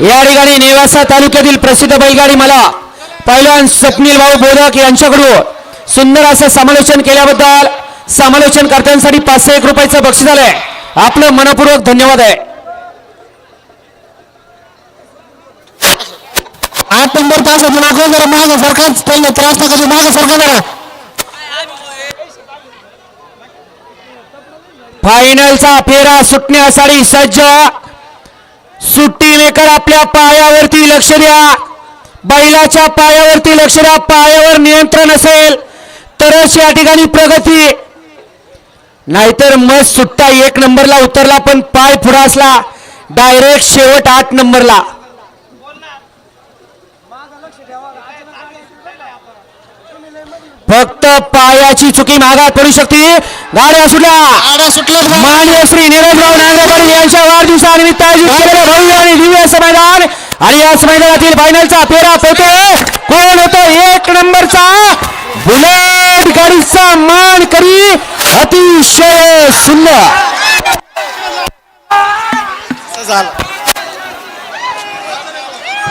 या ठिकाणी नेवासा तालुक्यातील प्रसिद्ध बैलगाडी मला पहिलवान स्वप्नील भाऊ बोधक यांच्याकडून सुंदर असं समालोचन केल्याबद्दल समालोचन कर्त्यांसाठी पाचशे एक रुपयाचं बक्षीस आलंय. आपलं मनपूर्वक धन्यवाद आहे. आठ नंबर तास नाको जरा माग सरकार त्यांना त्रास नका देऊ माग सरकार जरा. फायनलचा फेरा सुटण्यासाठी सज्ज सुट्टी मेकर आपल्या पायावरती लक्ष द्या. बैलाच्या पायावरती लक्ष द्या. पायावर नियंत्रण असेल. तरच या ठिकाणी प्रगती. नाहीतर मग सुट्टा एक नंबरला उतरला पण पाय फुरासला डायरेक्ट शेवट आठ नंबरला. फक्त पायाची चुकी मागात पडू शकते. गाड्या सुटल्या. आडा सुटले माननीय श्री निरजराव नांगरे यांच्या वाढदिवसानिमित्त आयोजित केलेलं भव्य आणि दिव्य असं मैदान. आणि याच मैदानातील फायनलचा फेरा पोहतोय कोण होतो? एक नंबरचा बुलेट गाडीचा मान करी अतिशय सुंदर.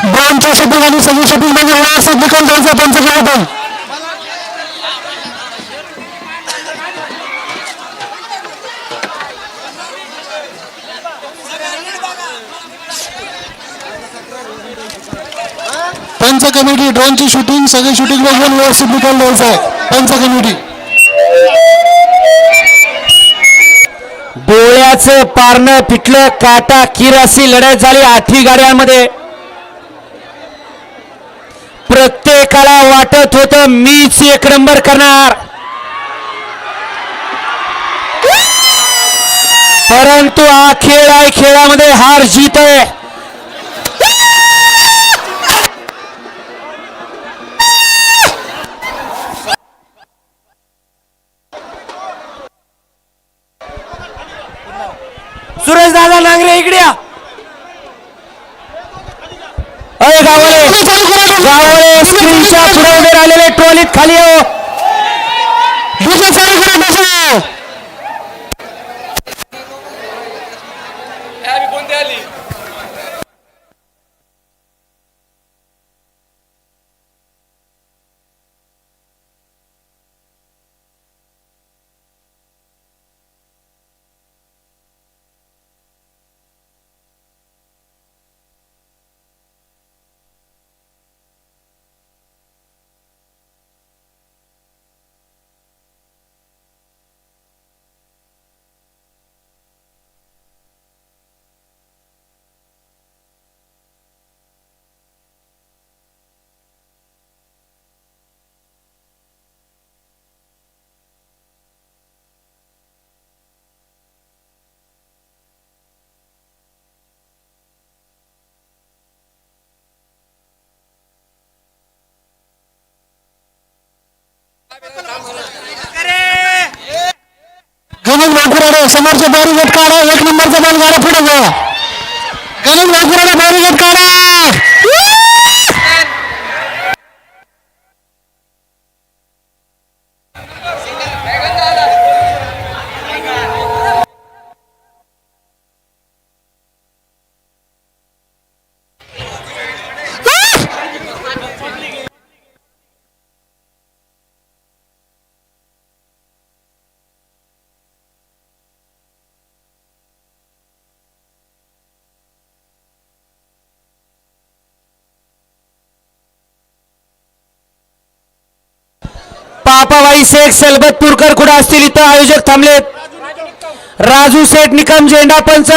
दोनच्या शूटिंग आणि सगळी शूटिंगमध्ये व्यवस्थित निकाल द्यायचा पंचकर्मातून पंच कमिटी ड्रोनची शूटिंग सगळी शूटिंग बघून व्यवस्थित निकाल द्यायचा आहे. पंच कमिटी डोळ्याचं पारणं पिटलं काटा किर अशी लढत झाली आठी गाड्यांमध्ये. प्रत्येकाला वाटत होतं मीच एक नंबर करणार. परंतु हा खेळ आहे खेळामध्ये हार जीत आहे. सुरेश दादा नांगरे इकडे या. स्क्रीनच्या पुढे उभे राहिलेले ट्रॉलीत खाली हो दुसरं चालू करा दुसरं गणेश नागपुराडे समोरचे बॅरिगेट काढा एक नंबरचा बॉल गाडा पुढे घ्या गणेश नागपुराडे बॅरिगेट काढा. पापाबाई सलबत सलबतपूरकर कुठं असतील इथं आयोजक थांबलेत. राजू शेठ निकम झेंडा पंच.